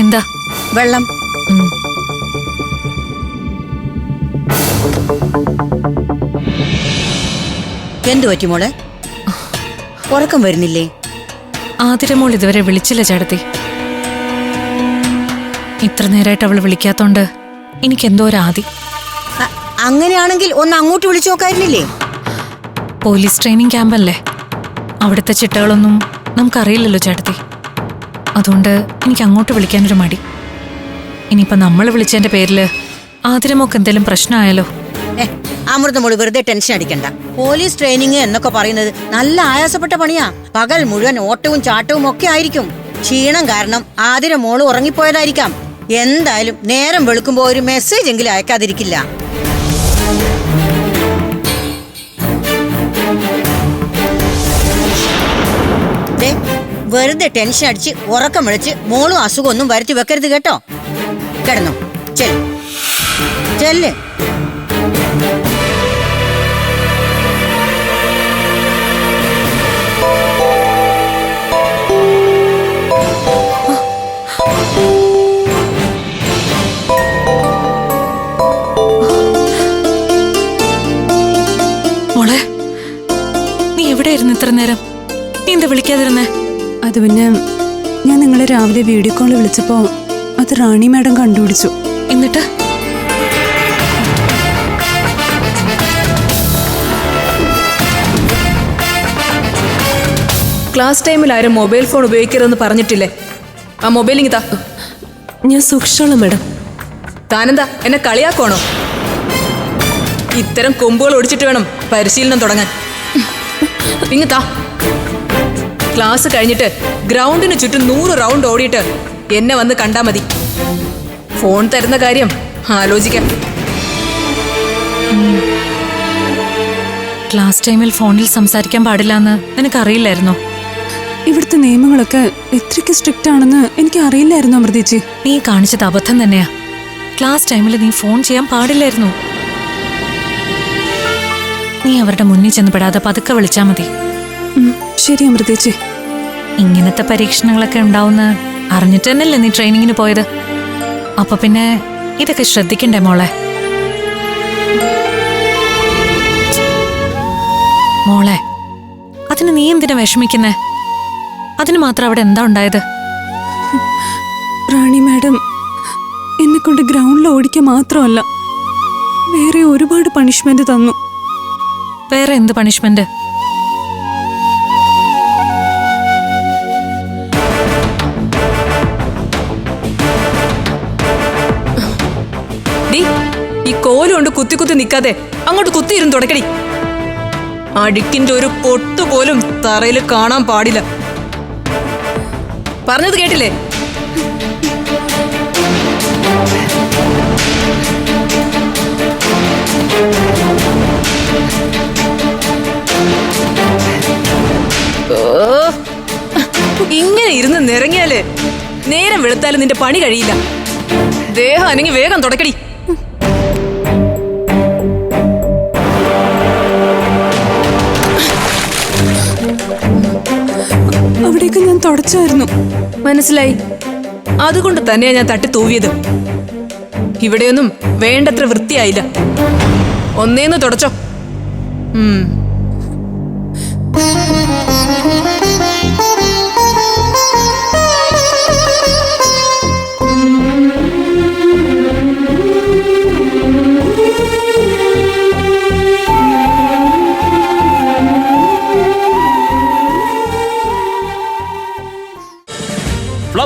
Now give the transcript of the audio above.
എന്താ? വെള്ളം. എന്തു പറ്റി മോളെ? ഉറക്കം വരുന്നില്ലേ? ആതിരമോൾ ഇതുവരെ വിളിച്ചില്ല ചേട്ടത്തി. ഇത്ര നേരമായിട്ട് അവൾ വിളിക്കാത്തോണ്ട് എനിക്ക് എന്തോ ഒരു ആദി. അങ്ങനെയാണെങ്കിൽ ഒന്ന് അങ്ങോട്ട് വിളിച്ചു നോക്കായിരുന്നില്ലേ? Police training ക്യാമ്പല്ലേ? അവിടുത്തെ ചിട്ടകളൊന്നും നമുക്കറിയില്ലല്ലോ ചേട്ടത്തി. അതുകൊണ്ട് എനിക്ക് അങ്ങോട്ട് വിളിക്കാനൊരു മടി. ഇനിയിപ്പോ നമ്മൾ വിളിച്ചതിന്റെ പേരിൽ ആതിരമോക്ക് എന്തെങ്കിലും പ്രശ്നമായാലോ? അമൃതം അമൃതമോൾ വെറുതെ ടെൻഷൻ അടിക്കണ്ട. പോലീസ് ട്രെയിനിങ് എന്നൊക്കെ പറയുന്നത് നല്ല ആയാസപ്പെട്ട പണിയാ. പകൽ മുഴുവൻ ഓട്ടവും ചാട്ടവും ഒക്കെ ആയിരിക്കും. ക്ഷീണം കാരണം ആതിര മോൾ ഉറങ്ങിപ്പോയതായിരിക്കാം. എന്തായാലും നേരം വെളുക്കുമ്പോ ഒരു മെസ്സേജ് എങ്കിലും അയക്കാതിരിക്കില്ല. വെറുതെ ടെൻഷൻ അടിച്ച് ഉറക്കം വിളിച്ച് മോളും അസുഖമൊന്നും വരുത്തി വെക്കരുത് കേട്ടോ. കിടന്നു. ചെൽ ചെല്ല്. മോളെ നീ എവിടെയായിരുന്നു ഇത്ര നേരം? എന്താ വിളിക്കാതിരുന്നേ? അത് പിന്നെ ഞാൻ നിങ്ങളെ രാവിലെ വീഡിയോ കോളിൽ വിളിച്ചപ്പോ അത് റാണി മാഡം കണ്ടുപിടിച്ചു. എന്നിട്ട്? ക്ലാസ് ടൈമിൽ ആരും മൊബൈൽ ഫോൺ ഉപയോഗിക്കരുതെന്ന് പറഞ്ഞിട്ടില്ലേ? ആ മൊബൈൽ ഇങ്ങിതാ ഞാൻ സൂക്ഷിച്ചോളാം മാഡം. താനെന്താ? എന്നെ കളിയാക്കണോ ഇത്തരം കൊമ്പുകൾ ഒടിച്ചിട്ട് വേണം പരിശീലനം തുടങ്ങാൻ. ഇങ്ങിതാ ക്ലാസ് കഴിഞ്ഞിട്ട് ഗ്രൗണ്ടിന് ചുറ്റും നൂറ് റൗണ്ട് ഓടിയിട്ട് എന്നെ വന്ന് കണ്ടാ മതി. ഫോൺ തരുന്ന കാര്യം ആലോചിക്കാം. ക്ലാസ് ടൈമിൽ ഫോണിൽ സംസാരിക്കാൻ പാടില്ല എന്ന് നിനക്കറിയില്ലായിരുന്നോ? ഇവിടുത്തെ നിയമങ്ങളൊക്കെ എത്രയ്ക്ക് സ്ട്രിക്റ്റ് ആണെന്ന് എനിക്ക് അറിയില്ലായിരുന്നു അമൃതേച്ചി? നീ കാണിച്ചത് അബദ്ധം തന്നെയാ. ക്ലാസ് ടൈമിൽ നീ ഫോൺ ചെയ്യാൻ പാടില്ലായിരുന്നു? നീ അവരുടെ മുന്നിൽ ചെന്ന് പെടാതെ പതുക്കെ വിളിച്ചാൽ മതി. ശരി അമൃതേച്ചി ഇങ്ങനത്തെ പരീക്ഷണങ്ങളൊക്കെ ഉണ്ടാവുന്ന അറിഞ്ഞിട്ട് തന്നെയല്ലേ നീ ട്രെയിനിങ്ങിന് പോയത്? അപ്പൊ പിന്നെ ഇതൊക്കെ ശ്രദ്ധിക്കണ്ടേ മോളെ? മോളെ അതിന് നീ എന്തിനാ വിഷമിക്കുന്നേ? അതിന് മാത്രം അവിടെ എന്താ ഉണ്ടായത്? റാണി മാഡം എന്നെ കൊണ്ട് ഗ്രൗണ്ടിൽ ഓടിക്കാൻ മാത്രമല്ല വേറെ ഒരുപാട് പണിഷ്മെന്റ് തന്നു. വേറെ എന്ത് പണിഷ്മെന്റ്? ഡി ഈ കോലുകൊണ്ട് കുത്തി കുത്തി നിൽക്കാതെ അങ്ങോട്ട് കുത്തിയിരുന്നു തുടക്കടി. അടുക്കിന്റെ ഒരു പൊട്ട് പോലും തറയിൽ കാണാൻ പാടില്ല. പറഞ്ഞത് കേട്ടില്ലേ? ഇങ്ങനെ ഇരുന്ന് നിറങ്ങിയാൽ നേരം വെളുത്താലും നിന്റെ പണി കഴിയില്ല. ദേഹം അനങ്ങി വേഗം തുടക്കടി. അവിടേക്ക് ഞാൻ തുടച്ചായിരുന്നു. മനസ്സിലായി. അതുകൊണ്ട് തന്നെയാ ഞാൻ തട്ടി തൂവിയത്. ഇവിടെയൊന്നും വേണ്ടത്ര വൃത്തിയായില്ല. ഒന്നേന്ന് തുടച്ചോ. ഉം.